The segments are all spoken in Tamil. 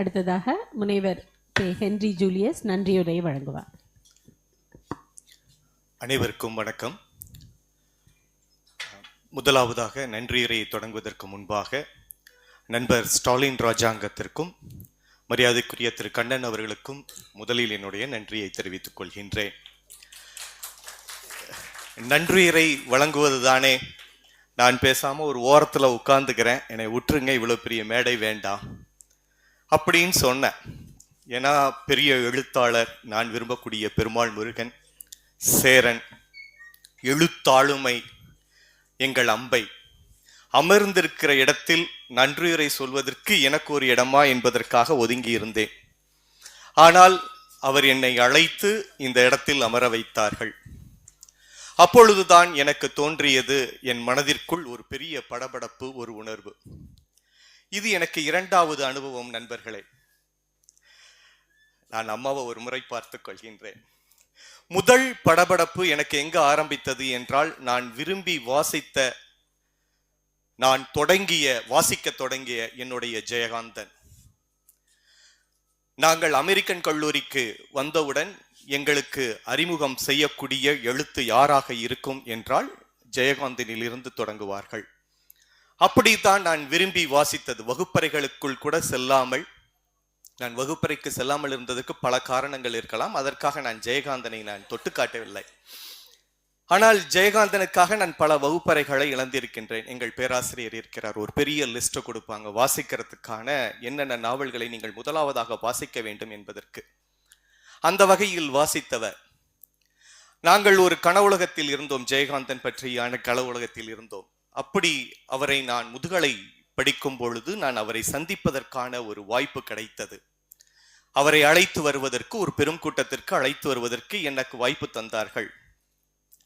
அடுத்ததாக முனைவர் பே ஹென்றி ஜூலியஸ் நன்றியுரை வழங்குவார். அனைவருக்கும் வணக்கம். முதலாவதாக நன்றியுரையை தொடங்குவதற்கு முன்பாக நண்பர் ஸ்டாலின் ராஜாங்கத்திற்கும் மரியாதைக்குரிய திரு. கண்ணன் அவர்களுக்கும் முதலில் என்னுடைய நன்றியை தெரிவித்துக் கொள்கின்றேன். நன்றியுரை வழங்குவது தானே நான் பேசாமல் ஒரு ஓரத்தில் உட்கார்ந்துக்கிறேன். என்னை விட்டுருங்க இவ்வளோ பெரிய மேடை வேண்டாம். அப்படின்னு சொன்னேன். ஏன்னா பெரிய எழுத்தாளர் நான் விரும்பக்கூடிய பெருமாள் முருகன் சேரன் எழுத்தாளுமை எங்கள் அம்பை. அமர்ந்திருக்கிற இடத்தில் நன்றியுரை சொல்வதற்கு எனக்கு ஒரு இடமா என்பதற்காக ஒதுங்கி இருந்தேன் ஆனால் அவர் என்னை அழைத்து இந்த இடத்தில் அமர வைத்தார்கள். அப்பொழுதுதான் எனக்கு தோன்றியது என் மனதிற்குள் ஒரு பெரிய படபடப்பு ஒரு உணர்வு. இது எனக்கு இரண்டாவது அனுபவம் நண்பர்களே. நான் அம்மாவை ஒரு முறை பார்த்துக் கொள்கின்றேன். முதல் படபடப்பு எனக்கு எங்க ஆரம்பித்தது என்றால் நான் விரும்பி வாசித்த நான் தொடங்கிய வாசிக்க தொடங்கிய என்னுடைய ஜெயகாந்தன். நாங்கள் அமெரிக்கன் கல்லூரிக்கு வந்தவுடன் எங்களுக்கு அறிமுகம் செய்யக்கூடிய எழுத்து யாராக இருக்கும் என்றால் ஜெயகாந்தனில் இருந்து தொடங்குவார்கள். அப்படித்தான் நான் விரும்பி வாசித்தது. வகுப்பறைகளுக்குள் கூட செல்லாமல் நான் வகுப்பறைக்கு செல்லாமல் இருந்ததற்கு பல காரணங்கள் இருக்கலாம். அதற்காக நான் ஜெயகாந்தனை நான் தொட்டு காட்டவில்லை. ஆனால் ஜெயகாந்தனுக்காக நான் பல வகுப்பறைகளை இழந்திருக்கின்றேன். எங்கள் பேராசிரியர் இருக்கிறார். ஒரு பெரிய லிஸ்ட்டை கொடுப்பாங்க. வாசிக்கிறதுக்கான என்னென்ன நாவல்களை நீங்கள் முதலாவதாக வாசிக்க வேண்டும் என்பதற்கு. அந்த வகையில் வாசித்தவர் நாங்கள் ஒரு கனவுலகத்தில் இருந்தோம். ஜெயகாந்தன் பற்றியான கனவுலகத்தில் இருந்தோம். அப்படி அவரை நான் முதுகலை படிக்கும் பொழுது நான் அவரை சந்திப்பதற்கான ஒரு வாய்ப்பு கிடைத்தது. அவரை அழைத்து வருவதற்கு ஒரு பெரும் கூட்டத்திற்கு அழைத்து வருவதற்கு எனக்கு வாய்ப்பு தந்தார்கள்.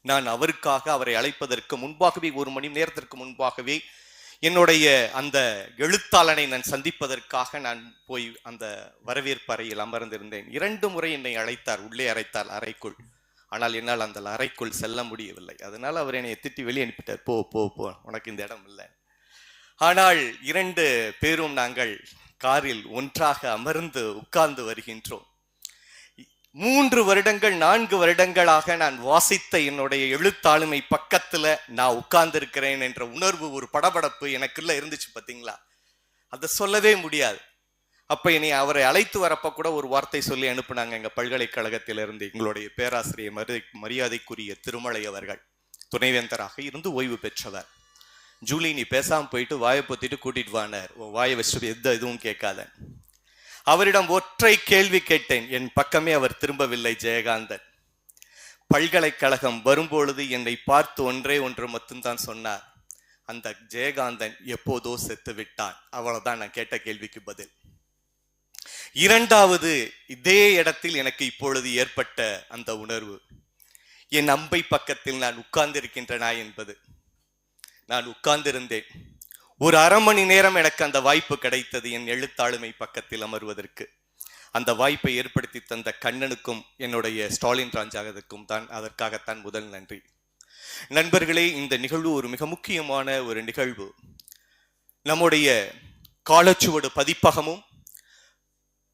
நான் அவருக்காக அவரை அழைப்பதற்கு முன்பாகவே ஒரு மணி நேரத்திற்கு முன்பாகவே என்னுடைய அந்த எழுத்தாளனை நான் சந்திப்பதற்காக நான் போய் அந்த வரவேற்பு அறையில் அமர்ந்திருந்தேன். இரண்டு முறை என்னை அழைத்தார் உள்ளே அழைத்தார் அறைக்குள். ஆனால் என்னால் அந்த அறைக்குள் செல்ல முடியவில்லை. அதனால் அவர் என்னை திட்டி வெளியே அனுப்பிட்டார். போ போ போ உனக்கு இந்த இடம் இல்லை. ஆனால் இரண்டு பேரும் நாங்கள் காரில் ஒன்றாக அமர்ந்து உட்கார்ந்து வருகின்றோம். மூன்று வருடங்கள் நான்கு வருடங்களாக நான் வாசித்த என்னுடைய எழுத்தாளுமை பக்கத்துல நான் உட்கார்ந்திருக்கிறேன் என்ற உணர்வு ஒரு படபடப்பு எனக்குள்ள இருந்துச்சு பார்த்தீங்களா? அதை சொல்லவே முடியாது. அப்ப இனி அவரை அழைத்து வரப்ப கூட ஒரு வார்த்தை சொல்லி அனுப்புனாங்க எங்க பல்கலைக்கழகத்திலிருந்து எங்களுடைய பேராசிரியர் மரி மரியாதைக்குரிய திருமலை அவர்கள். துணைவேந்தராக இருந்து ஓய்வு பெற்றவர். ஜூலி நீ பேசாமல் போயிட்டு வாயை பொத்திட்டு கூட்டிட்டு வானார் வாயை வச்சு எந்த இதுவும் கேட்காத. அவரிடம் ஒற்றை கேள்வி கேட்டேன். என் பக்கமே அவர் திரும்பவில்லை ஜெயகாந்தன். பல்கலைக்கழகம் வரும்பொழுது என்னை பார்த்து ஒன்றே ஒன்று மட்டும்தான் சொன்னார். அந்த ஜெயகாந்தன் எப்போதோ செத்து விட்டான் அவ்வளவுதான் நான் கேட்ட கேள்விக்கு பதில். இரண்டாவது இதே இடத்தில் எனக்கு இப்பொழுது ஏற்பட்ட அந்த உணர்வு. என் அம்பை பக்கத்தில் நான் உட்கார்ந்திருக்கின்றனா என்பது. நான் உட்கார்ந்திருந்தேன். ஒரு அரை மணி நேரம் எனக்கு அந்த வாய்ப்பு கிடைத்தது என் எழுத்தாளுமை பக்கத்தில் அமர்வதற்கு. அந்த வாய்ப்பை ஏற்படுத்தி தந்த கண்ணனுக்கும் என்னுடைய ஸ்டாலின் ராஜாகத்துக்கும் தான் அதற்காகத்தான் முதல் நன்றி. நண்பர்களே இந்த நிகழ்வு ஒரு மிக முக்கியமான ஒரு நிகழ்வு. நம்முடைய காலச்சுவடு பதிப்பகமும்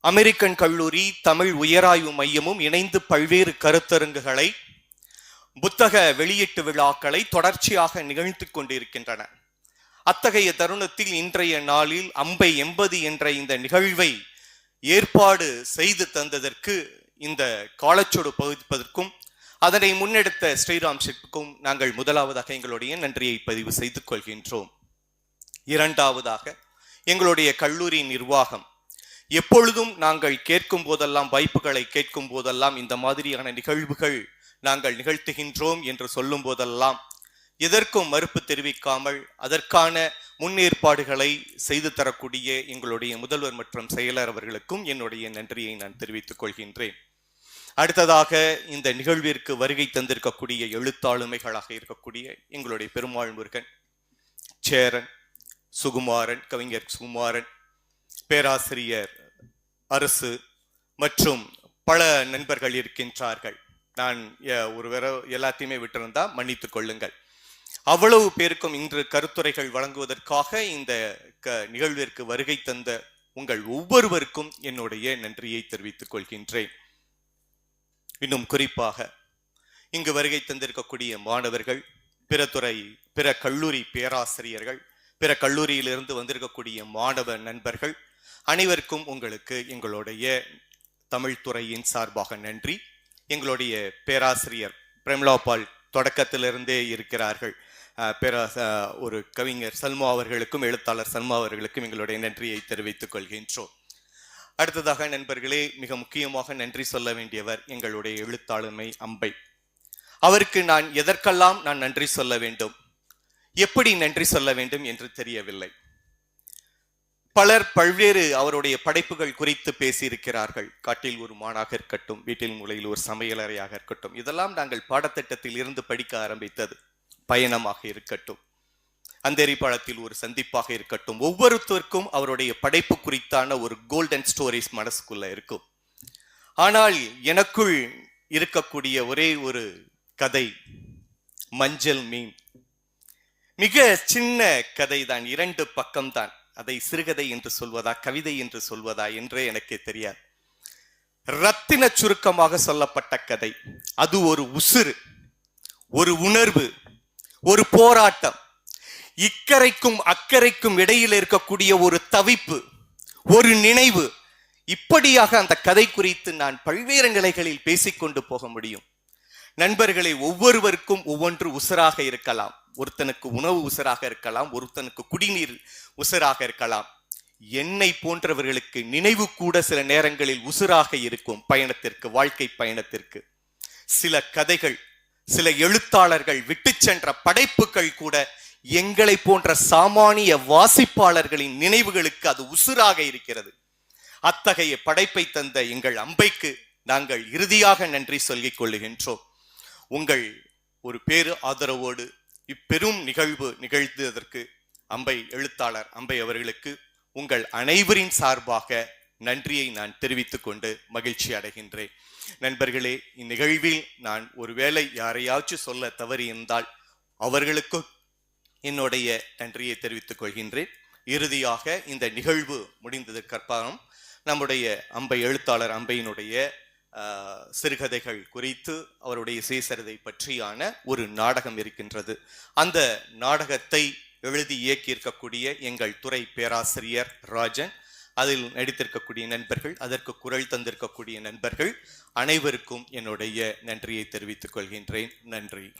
அமெரிக்கன் கல்லூரி தமிழ் உயராய்வு மையமும் இணைந்து பல்வேறு கருத்தரங்குகளை புத்தக வெளியீட்டு விழாக்களை தொடர்ச்சியாக நிகழ்த்து கொண்டிருக்கின்றன. அத்தகைய தருணத்தில் இன்றைய நாளில் அம்பை எண்பது என்ற இந்த நிகழ்வை ஏற்பாடு செய்து தந்ததற்கு இந்த காலச்சோடு பகுதிப்பதற்கும் அதனை முன்னெடுத்த ஸ்ரீராம் ஷெட்டுக்கும் நாங்கள் முதலாவதாக எங்களுடைய நன்றியை பதிவு செய்து கொள்கின்றோம். இரண்டாவதாக எங்களுடைய கல்லூரி நிர்வாகம் எப்பொழுதும் நாங்கள் கேட்கும் போதெல்லாம் வாய்ப்புகளை கேட்கும் போதெல்லாம் இந்த மாதிரியான நிகழ்வுகள் நாங்கள் நிகழ்த்துகின்றோம் என்று சொல்லும் போதெல்லாம் எதற்கும் மறுப்பு தெரிவிக்காமல் அதற்கான முன்னேற்பாடுகளை செய்து தரக்கூடிய எங்களுடைய முதல்வர் மற்றும் செயலர் அவர்களுக்கும் என்னுடைய நன்றியை நான் தெரிவித்துக் கொள்கின்றேன். அடுத்ததாக இந்த நிகழ்விற்கு வருகை தந்திருக்கக்கூடிய எழுத்தாளுமைகளாக இருக்கக்கூடிய எங்களுடைய பெருமாள் முருகன் சேரன் சுகுமாரன் கவிஞர் சுகுமாரன் பேராசிரியர் அரசு மற்றும் பல நண்பர்கள் இருக்கின்றார்கள். நான் ஒரு வேற எல்லாத்தையுமே விட்டிருந்தா மன்னித்து கொள்ளுங்கள். அவ்வளவு பேருக்கும் இன்று கருத்துரைகள் வழங்குவதற்காக இந்த க- நிகழ்விற்கு வருகை தந்த உங்கள் ஒவ்வொருவருக்கும் என்னுடைய நன்றியை தெரிவித்துக் கொள்கின்றேன். இன்னும் குறிப்பாக இங்கு வருகை தந்திருக்கக்கூடிய மாணவர்கள் பிற துறை பிற கல்லூரி பேராசிரியர்கள் பிற கல்லூரியிலிருந்து வந்திருக்கக்கூடிய மாணவ நண்பர்கள் அனைவருக்கும் உங்களுக்கு எங்களுடைய தமிழ்துறையின் சார்பாக நன்றி. எங்களுடைய பேராசிரியர் பிரம்லாபால் தொடக்கத்திலிருந்தே இருக்கிறார்கள். பேரா ஒரு கவிஞர் சல்மா அவர்களுக்கும் எழுத்தாளர் சல்மா அவர்களுக்கும் எங்களுடைய நன்றியை தெரிவித்துக் கொள்கின்றோம். அடுத்ததாக நண்பர்களே மிக முக்கியமாக நன்றி சொல்ல வேண்டியவர் எங்களுடைய எழுத்தாளுமை அம்பை. அவருக்கு நான் எதற்கெல்லாம் நான் நன்றி சொல்ல வேண்டும்? எப்படி நன்றி சொல்ல வேண்டும் என்று தெரியவில்லை. பலர் பல்வேறு அவருடைய படைப்புகள் குறித்து பேசியிருக்கிறார்கள். காட்டில் ஒரு மானாக இருக்கட்டும் வீட்டில் மூலையில் ஒரு சமையலறையாக இருக்கட்டும் இதெல்லாம் நாங்கள் பாடத்திட்டத்தில் இருந்து படிக்க ஆரம்பித்தது. பயணமாக இருக்கட்டும் அந்தேரி பாடத்தில் ஒரு சந்திப்பாக இருக்கட்டும் ஒவ்வொருத்தருக்கும் அவருடைய படைப்பு குறித்தான ஒரு கோல்டன் ஸ்டோரிஸ் மனசுக்குள்ள இருக்கும். ஆனால் எனக்குள் இருக்கக்கூடிய ஒரே ஒரு கதை மஞ்சள் மீன். மிக சின்ன கதை தான் இரண்டு பக்கம் தான் அதை சிறுகதை என்று சொல்வதா கவிதை என்று சொல்வதா என்றே எனக்கு தெரியாது. ரத்தின சுருக்கமாக சொல்லப்பட்ட கதை. அது ஒரு உசுறு ஒரு உணர்வு ஒரு போராட்டம். இக்கரைக்கும் அக்கறைக்கும் இடையில் இருக்கக்கூடிய ஒரு தவிப்பு ஒரு நினைவு. இப்படியாக அந்த கதை குறித்து நான் பல்வேறு நிலைகளில் பேசிக்கொண்டு போக முடியும். நண்பர்களை ஒவ்வொருவருக்கும் ஒவ்வொன்று உசுராக இருக்கலாம். ஒருத்தனுக்கு உணவு உசுராக இருக்கலாம் ஒருத்தனுக்கு குடிநீர் உசுராக இருக்கலாம். என்னை போன்றவர்களுக்கு நினைவு கூட சில நேரங்களில் உசுராக இருக்கும் பயணத்திற்கு வாழ்க்கை பயணத்திற்கு. சில கதைகள் சில எழுத்தாளர்கள் விட்டுச் சென்ற படைப்புகள் கூட எங்களை போன்ற சாமானிய வாசிப்பாளர்களின் நினைவுகளுக்கு அது உசுராக இருக்கிறது. அத்தகைய படைப்பை தந்த எங்கள் அம்பைக்கு நாங்கள் இறுதியாக நன்றி சொல்லிக் கொள்ளுகின்றோம். உங்கள் ஒரு பேரு ஆதரவோடு இப்பெரும் நிகழ்வு நிகழ்ந்ததற்கு அம்பை எழுத்தாளர் அம்பை அவர்களுக்கு உங்கள் அனைவரின் சார்பாக நன்றியை நான் தெரிவித்துக் கொண்டு மகிழ்ச்சி அடைகின்றேன். நண்பர்களே இந்நிகழ்வில் நான் ஒருவேளை யாரையாச்சும் சொல்ல தவறியிருந்தால் அவர்களுக்கு என்னுடைய நன்றியை தெரிவித்துக் கொள்கின்றேன். இறுதியாக இந்த நிகழ்வு முடிந்ததற்கு அப்புறம் நம்முடைய அம்பை எழுத்தாளர் அம்பையினுடைய சிறுகதைகள் குறித்து அவருடைய சீசரதை பற்றியான ஒரு நாடகம் இருக்கின்றது. அந்த நாடகத்தை எழுதி இயக்கியிருக்கக்கூடிய எங்கள் துறை பேராசிரியர் ராஜன் அதில் நடித்திருக்கக்கூடிய நண்பர்கள் அதற்கு குரல் தந்திருக்கக்கூடிய நண்பர்கள் அனைவருக்கும் என்னுடைய நன்றியை தெரிவித்துக் கொள்கின்றேன். நன்றி.